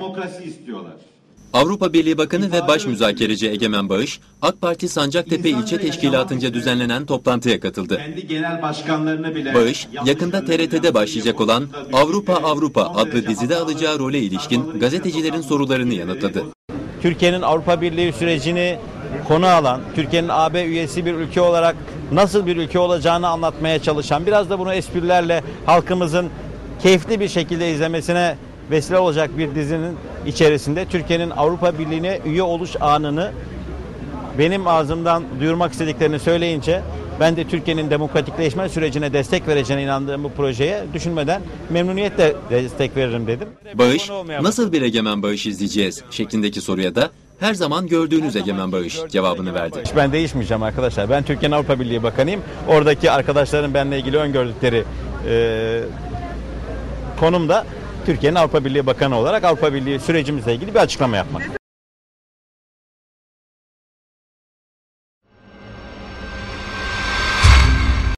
Demokrasi istiyorlar. Avrupa Birliği Bakanı ve Baş Müzakereci Egemen Bağış, AK Parti Sancaktepe İlçe Teşkilatı'nca düzenlenen toplantıya katıldı. Kendi genel başkanlarını bile... Bağış, yakında TRT'de başlayacak olan Avrupa Avrupa adlı dizide alacağı role ilişkin gazetecilerin sorularını yanıtladı. Türkiye'nin Avrupa Birliği sürecini konu alan, Türkiye'nin AB üyesi bir ülke olarak nasıl bir ülke olacağını anlatmaya çalışan, biraz da bunu esprilerle halkımızın keyifli bir şekilde izlemesine vesile olacak bir dizinin içerisinde Türkiye'nin Avrupa Birliği'ne üye oluş anını benim ağzımdan duyurmak istediklerini söyleyince ben de Türkiye'nin demokratikleşme sürecine destek vereceğine inandığım bu projeye düşünmeden memnuniyetle destek veririm dedim. Bağış, nasıl bir Egemen Bağış izleyeceğiz şeklindeki soruya da her zaman gördüğünüz Egemen Bağış cevabını verdi. Ben değişmeyeceğim arkadaşlar. Ben Türkiye'nin Avrupa Birliği Bakanıyım. Oradaki arkadaşların benimle ilgili öngördükleri e, konumda Türkiye'nin Avrupa Birliği Bakanı olarak Avrupa Birliği sürecimizle ilgili bir açıklama yapmak.